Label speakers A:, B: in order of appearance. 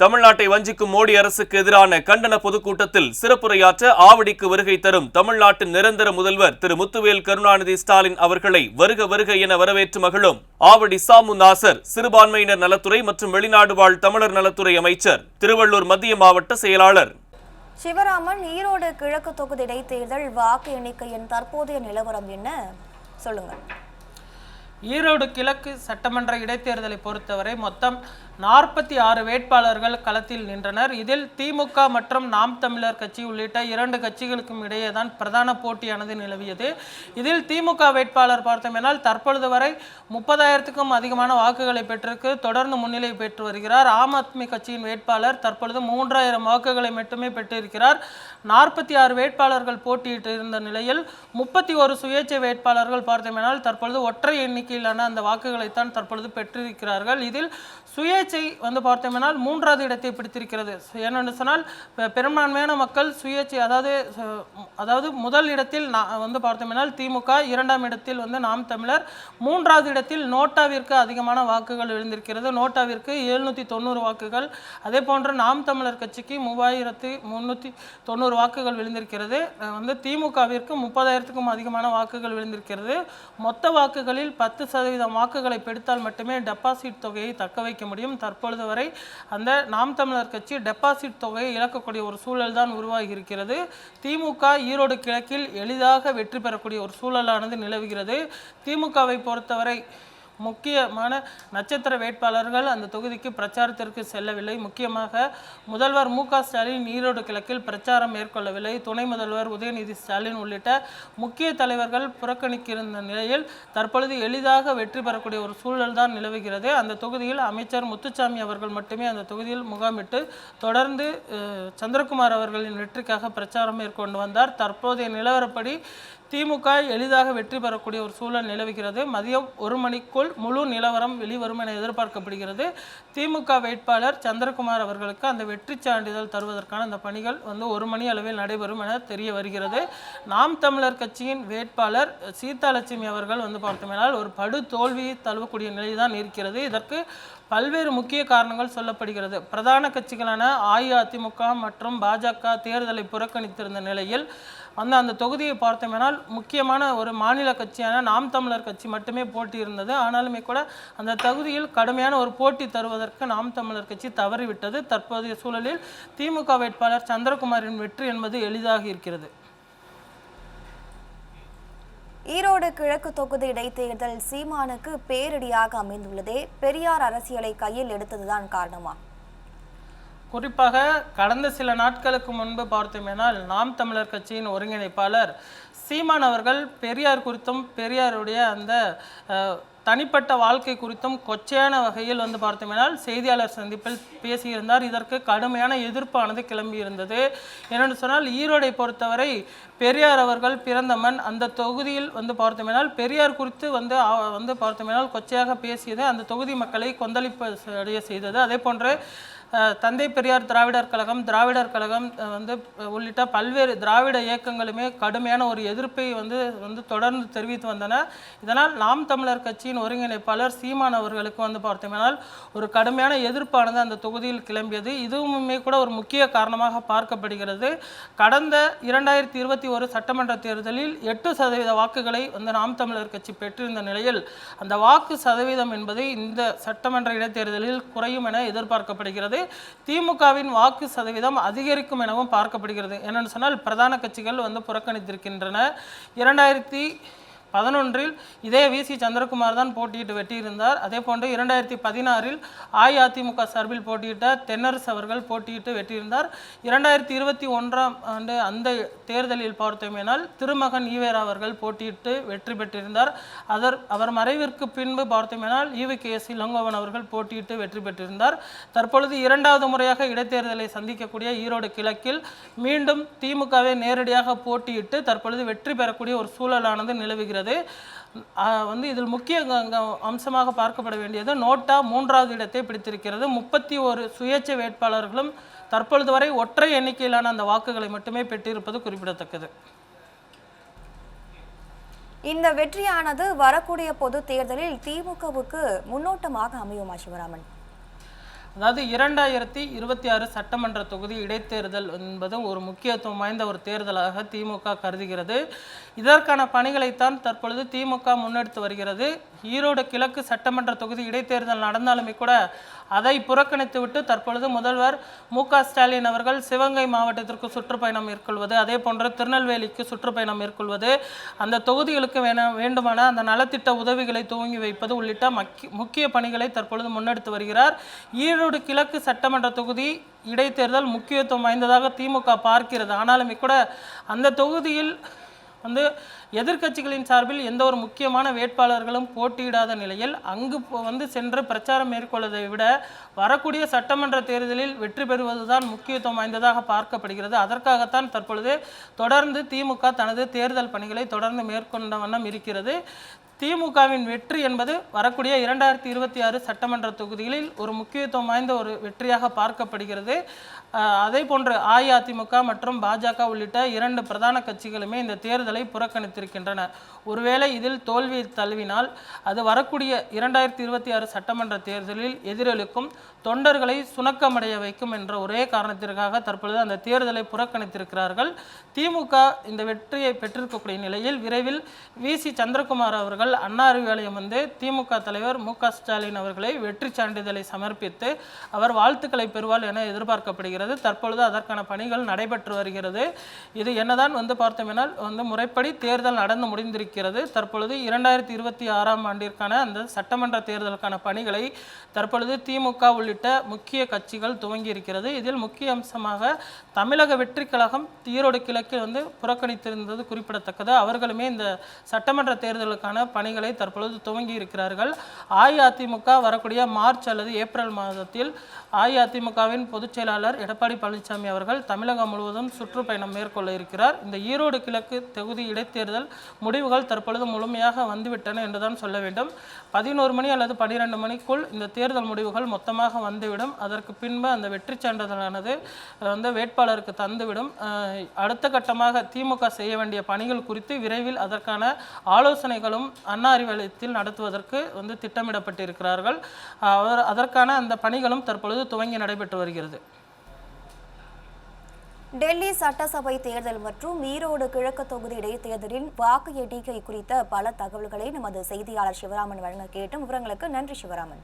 A: தமிழ்நாட்டை வஞ்சிக்கும் மோடி அரசுக்கு எதிரான கண்டன பொதுக்கூட்டத்தில் சிறப்புரையாற்ற ஆவடிக்கு வருகை தரும் தமிழ்நாட்டின் நிரந்தர முதல்வர் திரு முத்துவேல் கருணாநிதி ஸ்டாலின் அவர்களை வருக வருக என வரவேற்று மகிழும் ஆவடி சாமு நாசர் சிறுபான்மையினர் நலத்துறை மற்றும் வெளிநாடு வாழ் தமிழர் நலத்துறை அமைச்சர் திருவள்ளூர் மத்திய மாவட்ட செயலாளர்.
B: சிவராமன் ஈரோடு கிழக்கு தொகுதி இடைத்தேர்தல் வாக்கு எண்ணிக்கையின் தற்போதைய நிலவரம் என்ன? சொல்லுங்க
C: ஈரோடு கிழக்கு சட்டமன்ற இடைத்தேர்தலை பொறுத்தவரை மொத்தம் நாற்பத்தி ஆறு வேட்பாளர்கள் களத்தில் நின்றனர். இதில் திமுக மற்றும் நாம் தமிழர் கட்சி உள்ளிட்ட இரண்டு கட்சிகளுக்கும் இடையே தான் பிரதான போட்டியானது நிலவியது. இதில் திமுக வேட்பாளர் பார்த்தோமேனால் தற்பொழுது வரை முப்பதாயிரத்துக்கும் அதிகமான வாக்குகளை பெற்றிருக்கு. தொடர்ந்து முன்னிலை பெற்று வருகிறார். ஆம் ஆத்மி கட்சியின் வேட்பாளர் தற்பொழுது மூன்றாயிரம் வாக்குகளை மட்டுமே பெற்றிருக்கிறார். நாற்பத்தி ஆறு வேட்பாளர்கள் போட்டியிட்டு இருந்த நிலையில் முப்பத்தி ஒரு சுயேட்சை வேட்பாளர்கள் பார்த்தோமேனால் தற்பொழுது ஒற்றை எண்ணிக்கையிலான அந்த வாக்குகளைத்தான் தற்பொழுது பெற்றிருக்கிறார்கள். இதில் சுயேட்சை வந்து பார்த்தோம்னால் மூன்றாவது இடத்தை பிடித்திருக்கிறது. என்னென்னு சொன்னால் பெரும்பான்மையான மக்கள் சுயேட்சை அதாவது அதாவது முதல் இடத்தில் நான் வந்து பார்த்தோம்னால் திமுக இரண்டாம் இடத்தில் வந்து நாம் தமிழர் மூன்றாவது இடத்தில் நோட்டாவிற்கு அதிகமான வாக்குகள் விழுந்திருக்கிறது நோட்டாவிற்கு எழுநூற்றி தொண்ணூறு வாக்குகள். அதே போன்று நாம் தமிழர் கட்சிக்கு மூவாயிரத்து முந்நூற்றி தொண்ணூறு வாக்குகள் விழுந்திருக்கிறது வந்து திமுகவிற்கு முப்பதாயிரத்துக்கும் அதிகமான வாக்குகள் விழுந்திருக்கிறது மொத்த வாக்குகளில் பத்து சதவீதம் வாக்குகளை பெடுத்தால் மட்டுமே டெபாசிட் தொகையை தக்க வைக்க முடியும். தற்பொழுது வரை அந்த நாம் தமிழர் கட்சி டெபாசிட் தொகையை இழக்கக்கூடிய ஒரு சூழல் தான் உருவாகி இருக்கிறது திமுக ஈரோடு கிழக்கில் எளிதாக வெற்றி பெறக்கூடிய ஒரு சூழலானது நிலவுகிறது. திமுகவை பொறுத்தவரை முக்கியமான நட்சத்திர வேட்பாளர்கள் அந்த தொகுதிக்கு பிரச்சாரத்திற்கு செல்லவில்லை. முக்கியமாக முதல்வர் மு க ஸ்டாலின் ஈரோடு கிழக்கில் பிரச்சாரம் மேற்கொள்ளவில்லை. துணை முதல்வர் உதயநிதி ஸ்டாலின் உள்ளிட்ட முக்கிய தலைவர்கள் புறக்கணிக்கிருந்த நிலையில் தற்பொழுது எளிதாக வெற்றி பெறக்கூடிய ஒரு சூழல் தான் நிலவுகிறது. அந்த தொகுதியில் அமைச்சர் முத்துச்சாமி அவர்கள் மட்டுமே அந்த தொகுதியில் முகாமிட்டு தொடர்ந்து சந்திரகுமார் அவர்களின் வெற்றிக்காக பிரச்சாரம் மேற்கொண்டு வந்தார். தற்போதைய நிலவரப்படி திமுக எளிதாக வெற்றி பெறக்கூடிய ஒரு சூழல் நிலவுகிறது. மதியம் ஒரு மணிக்குள் முழு நிலவரம் வெளிவரும் என எதிர்பார்க்கப்படுகிறது. திமுக வேட்பாளர் சந்திரகுமார் அவர்களுக்கு அந்த வெற்றி சான்றிதழ் தருவதற்கான அந்த பணிகள் வந்து ஒரு மணி அளவில் நடைபெறும் என தெரிய வருகிறது. நாம் தமிழர் கட்சியின் வேட்பாளர் சீதாலட்சுமி அவர்கள் வந்து பார்த்தோமேனால் ஒரு படு தோல்வியை தழுவக்கூடிய நிலைதான் இருக்கிறது. இதற்கு பல்வேறு முக்கிய காரணங்கள் சொல்லப்படுகிறது. பிரதான கட்சிகளான அஇஅதிமுக மற்றும் பாஜக தேர்தலை புறக்கணித்திருந்த நிலையில் அந்த அந்த தொகுதியை பார்த்தோம்னால் முக்கியமான ஒரு மாநில கட்சியான நாம் தமிழர் கட்சி மட்டுமே போட்டி இருந்தது ஆனாலுமே கூட அந்த தொகுதியில் கடுமையான ஒரு போட்டி தருவதற்கு நாம் தமிழர் கட்சி தவறிவிட்டது. தற்போதைய சூழலில் திமுக வேட்பாளர் சந்திரகுமாரின் வெற்றி என்பது எளிதாக இருக்கிறது.
B: ஈரோடு கிழக்கு தொகுதி இடைத்தேர்தல் சீமானுக்கு பேரிடியாக அமைந்துள்ளதே பெரியார் அரசியலை கையில் எடுத்ததுதான் காரணமா?
C: குறிப்பாக கடந்த சில நாட்களுக்கு முன்பு பார்த்தோமேனால் நாம் தமிழர் கட்சியின் ஒருங்கிணைப்பாளர் சீமான் அவர்கள் பெரியார் குறித்தும் பெரியாருடைய அந்த தனிப்பட்ட வாழ்க்கை குறித்தும் கொச்சையான வகையில் வந்து பார்த்தோமேனால் செய்தியாளர் சந்திப்பில் பேசியிருந்தார். இதற்கு கடுமையான எதிர்ப்பானது கிளம்பியிருந்தது. என்னென்னு சொன்னால் ஈரோடை பொறுத்தவரை பெரியார் அவர்கள் பிறந்த மண் அந்த தொகுதியில் வந்து பார்த்தோமேனால் பெரியார் குறித்து வந்து வந்து பார்த்தோமேனால் கொச்சையாக பேசியது அந்த தொகுதி மக்களை கொந்தளிப்பு அடைய செய்தது. அதே போன்று தந்தை பெரியார் திராவிடர் கழகம் திராவிடர் கழகம் வந்து உள்ளிட்ட பல்வேறு திராவிட இயக்கங்களுமே கடுமையான ஒரு எதிர்ப்பை வந்து வந்து தொடர்ந்து தெரிவித்து வந்தன. இதனால் நாம் தமிழர் கட்சியின் ஒருங்கிணைப்பாளர் சீமான் அவர்களுக்கு வந்து பார்த்தோம்னால் ஒரு கடுமையான எதிர்ப்பானது அந்த தொகுதியில் கிளம்பியது. இதுவுமே கூட ஒரு முக்கிய காரணமாக பார்க்கப்படுகிறது. கடந்த இரண்டாயிரத்தி இருபத்தி ஒரு சட்டமன்ற தேர்தலில் எட்டு சதவீத வாக்குகளை வந்து நாம் தமிழர் கட்சி பெற்றிருந்த நிலையில் அந்த வாக்கு சதவீதம் என்பது இந்த சட்டமன்ற இடைத்தேர்தலில் குறையும் என எதிர்பார்க்கப்படுகிறது. திமுகவின் வாக்கு சதவீதம் அதிகரிக்கும் எனவும் பார்க்கப்படுகிறது. என்னென்னு சொன்னால் பிரதான கட்சிகள் வந்து புறக்கணித்திருக்கின்றன. இரண்டாயிரத்தி பதினொன்றில் இதே விசி சந்திரகுமார் தான் போட்டியிட்டு வெட்டியிருந்தார். அதே போன்று இரண்டாயிரத்தி பதினாறில் அஇஅதிமுக சார்பில் போட்டியிட்ட தென்னரசு அவர்கள் போட்டியிட்டு வெற்றியிருந்தார் இரண்டாயிரத்தி இருபத்தி ஒன்றாம் ஆண்டு அந்த தேர்தலில் பார்த்தோமேனால் திருமகன் ஈவேரா அவர்கள் போட்டியிட்டு வெற்றி பெற்றிருந்தார். அதர் அவர் மறைவிற்கு பின்பு பார்த்தோமேனால் E V K S Elangovan அவர்கள் போட்டியிட்டு வெற்றி பெற்றிருந்தார். தற்பொழுது இரண்டாவது முறையாக இடைத்தேர்தலை சந்திக்கக்கூடிய ஈரோடு கிழக்கில் மீண்டும் திமுகவை நேரடியாக போட்டியிட்டு தற்பொழுது வெற்றி பெறக்கூடிய ஒரு சூழலானது நிலவுகிறது. இருக்கிறது வந்து இதில் முக்கிய அம்சமாக பார்க்கப்பட வேண்டியது நோட்டா மூன்றாவது இடத்தை பிடித்திருக்கிறது. முப்பத்தி ஒரு சுயேட்சை வேட்பாளர்களும் தற்பொழுது வரை ஒற்றை எண்ணிக்கையிலான அந்த வாக்குகளை மட்டுமே பெற்றிருப்பது குறிப்பிடத்தக்கது.
B: இந்த வெற்றியானது வரக்கூடிய பொது தேர்தலில் திமுகவுக்கு முன்னோட்டமாக அமையுமா சிவராமன்?
C: அதாவது இரண்டாயிரத்தி இருபத்தி ஆறு சட்டமன்ற தொகுதி இடைத்தேர்தல் என்பது ஒரு முக்கியத்துவம் வாய்ந்த ஒரு தேர்தலாக திமுக கருதுகிறது. இதற்கான பணிகளைத்தான் தற்பொழுது திமுக முன்னெடுத்து வருகிறது. ஈரோடு கிழக்கு சட்டமன்ற தொகுதி இடைத்தேர்தல் நடந்தாலுமே கூட அதை புறக்கணித்துவிட்டு தற்பொழுது முதல்வர் மு ஸ்டாலின் அவர்கள் சிவகங்கை மாவட்டத்திற்கு சுற்றுப்பயணம் மேற்கொள்வது அதே போன்று திருநெல்வேலிக்கு சுற்றுப்பயணம் மேற்கொள்வது அந்த தொகுதிகளுக்கு வேண வேண்டுமான அந்த நலத்திட்ட உதவிகளை துவங்கி வைப்பது உள்ளிட்ட மக்கி- முக்கிய பணிகளை தற்பொழுது முன்னெடுத்து வருகிறார். ஈரோடு கிழக்கு சட்டமன்ற தொகுதி இடைத்தேர்தல் முக்கியத்துவம் வாய்ந்ததாக திமுக பார்க்கிறது. ஆனாலுமே கூட அந்த தொகுதியில் வந்து எதிர்க்கட்சிகளின் சார்பில் எந்த ஒரு முக்கியமான வேட்பாளர்களும் போட்டியிடாத நிலையில் அங்கு வந்து சென்று பிரச்சாரம் மேற்கொள்வதை விட வரக்கூடிய சட்டமன்ற தேர்தலில் வெற்றி பெறுவதுதான் முக்கியத்துவம் வாய்ந்ததாக பார்க்கப்படுகிறது. அதற்காகத்தான் தற்பொழுது தொடர்ந்து திமுக தனது தேர்தல் பணிகளை தொடர்ந்து மேற்கொண்ட வண்ணம் இருக்கிறது. திமுகவின் வெற்றி என்பது வரக்கூடிய இரண்டாயிரத்தி இருபத்தி ஆறு சட்டமன்ற தொகுதிகளில் ஒரு முக்கியத்துவம் வாய்ந்த ஒரு வெற்றியாக பார்க்கப்படுகிறது. அதே போன்று அஇஅதிமுக மற்றும் பாஜக உள்ளிட்ட இரண்டு பிரதான கட்சிகளுமே இந்த தேர்தலை புறக்கணித்திருக்கின்றன. ஒருவேளை இதில் தோல்வி தழுவினால் அது வரக்கூடிய இரண்டாயிரத்தி இருபத்தி ஆறு சட்டமன்ற தேர்தலில் எதிரொலிக்கும் தொண்டர்களை சுணக்கமடைய வைக்கும் என்ற ஒரே காரணத்திற்காக தற்பொழுது அந்த தேர்தலை புறக்கணித்திருக்கிறார்கள். திமுக இந்த வெற்றியை பெற்றிருக்கக்கூடிய நிலையில் விரைவில் வி. சி. சந்திரகுமார் அவர்கள் அண்ணா அறிவாலயம் வந்து திமுக தலைவர் மு. க. ஸ்டாலின் அவர்களை வெற்றி சான்றிதழை சமர்ப்பித்து அவர் வாழ்த்துக்களை பெறுவார் என எதிர்பார்க்கப்படுகிறது. தற்பொழுது அதற்கான பணிகள் நடைபெற்று வருகிறது. இது என்னதான் வந்து பார்த்தோம்னால் வந்து முறைப்படி தேர்தல் நடந்து முடிந்திருக்கிறது. தற்பொழுது இரண்டாயிரத்தி இருபத்தி ஆறாம் ஆண்டிற்கான அந்த சட்டமன்ற தேர்தலுக்கான பணிகளை தற்பொழுது திமுக உள்ளிட்ட முக்கிய கட்சிகள் துவங்கி இருக்கிறது இதில் முக்கிய அம்சமாக தமிழக வெற்றி கழகம் ஈரோடு கிழக்கில் வந்து புறக்கணித்திருந்தது குறிப்பிடத்தக்கது. அவர்களுமே இந்த சட்டமன்ற தேர்தலுக்கான பணிகளை தற்பொழுது துவங்கி இருக்கிறார்கள் அஇஅதிமுக வரக்கூடிய மார்ச் அல்லது ஏப்ரல் மாதத்தில் அஇஅதிமுகவின் பொதுச் செயலாளர் எடப்பாடி பழனிசாமி அவர்கள் தமிழகம் முழுவதும் சுற்றுப்பயணம் மேற்கொள்ள இருக்கிறார். இந்த ஈரோடு கிழக்கு தொகுதி இடைத்தேர்தல் முடிவுகள் தற்பொழுது முழுமையாக வந்துவிட்டன என்றுதான் சொல்ல வேண்டும். பதினோரு மணி அல்லது பன்னிரெண்டு மணிக்குள் இந்த தேர்தல் முடிவுகள் மொத்தமாக வந்துவிடும். அதற்கு பின்பு அந்த வெற்றி சான்றிதழானது வந்து வேட்பாளருக்கு தந்துவிடும். அடுத்த கட்டமாக திமுக செய்ய வேண்டிய பணிகள் குறித்து விரைவில் அதற்கான ஆலோசனைகளும் அண்ணா அறிவாலயத்தில் நடத்துவதற்கு வந்து திட்டமிடப்பட்டிருக்கிறார்கள். அவர் அதற்கான அந்த பணிகளும் தற்பொழுது துவங்கி நடைபெற்று வருகிறது.
B: டெல்லி சட்டசபை தேர்தல் மற்றும் ஈரோடு கிழக்கு தொகுதி இடைத்தேர்தலின் வாக்கு எண்ணிக்கை குறித்த பல தகவல்களை நமது செய்தியாளர் சிவராமன் வழங்க கேட்டும். விவரங்களுக்கு நன்றி சிவராமன்.